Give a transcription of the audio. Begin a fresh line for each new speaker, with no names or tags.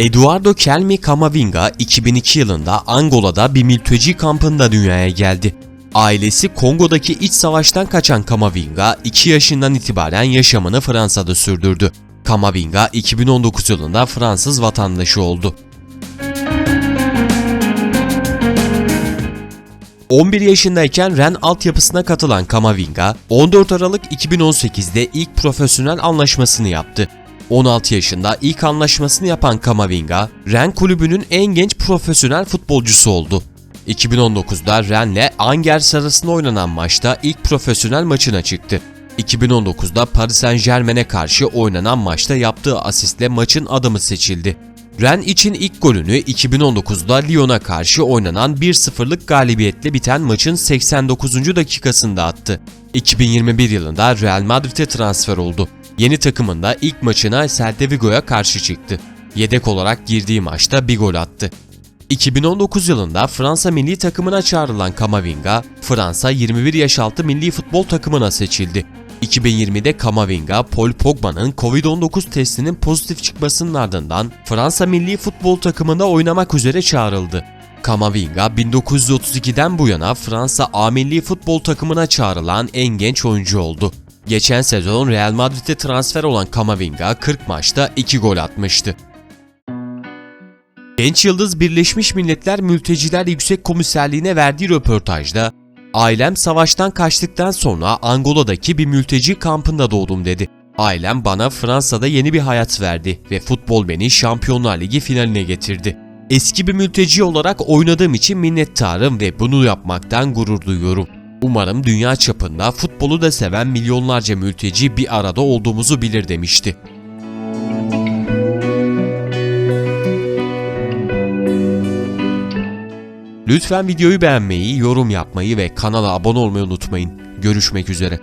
Eduardo Kelmi Camavinga 2002 yılında Angola'da bir mülteci kampında dünyaya geldi. Ailesi Kongo'daki iç savaştan kaçan Camavinga 2 yaşından itibaren yaşamını Fransa'da sürdürdü. Camavinga 2019 yılında Fransız vatandaşı oldu. 11 yaşındayken Ren altyapısına katılan Camavinga, 14 Aralık 2018'de ilk profesyonel anlaşmasını yaptı. 16 yaşında ilk anlaşmasını yapan Camavinga, Ren kulübünün en genç profesyonel futbolcusu oldu. 2019'da Rennes'le Angers arasında oynanan maçta ilk profesyonel maçına çıktı. 2019'da Paris Saint Germain'e karşı oynanan maçta yaptığı asistle maçın adamı seçildi. Ren için ilk golünü 2019'da Lyon'a karşı oynanan 1-0'lık galibiyetle biten maçın 89. dakikasında attı. 2021 yılında Real Madrid'e transfer oldu. Yeni takımında ilk maçına Celta Vigo'ya karşı çıktı. Yedek olarak girdiği maçta bir gol attı. 2019 yılında Fransa milli takımına çağrılan Camavinga, Fransa 21 yaş altı milli futbol takımına seçildi. 2020'de Camavinga, Paul Pogba'nın Covid-19 testinin pozitif çıkmasının ardından Fransa milli futbol takımında oynamak üzere çağrıldı. Camavinga 1932'den bu yana Fransa A milli futbol takımına çağrılan en genç oyuncu oldu. Geçen sezon Real Madrid'e transfer olan Camavinga 40 maçta 2 gol atmıştı. Genç Yıldız Birleşmiş Milletler Mülteciler Yüksek Komiserliğine verdiği röportajda Ailem savaştan kaçtıktan sonra Angola'daki bir mülteci kampında doğdum dedi. Ailem bana Fransa'da yeni bir hayat verdi ve futbol beni Şampiyonlar Ligi finaline getirdi. Eski bir mülteci olarak oynadığım için minnettarım ve bunu yapmaktan gurur duyuyorum. Umarım dünya çapında futbolu da seven milyonlarca mülteci bir arada olduğumuzu bilir demişti. Lütfen videoyu beğenmeyi, yorum yapmayı ve kanala abone olmayı unutmayın. Görüşmek üzere.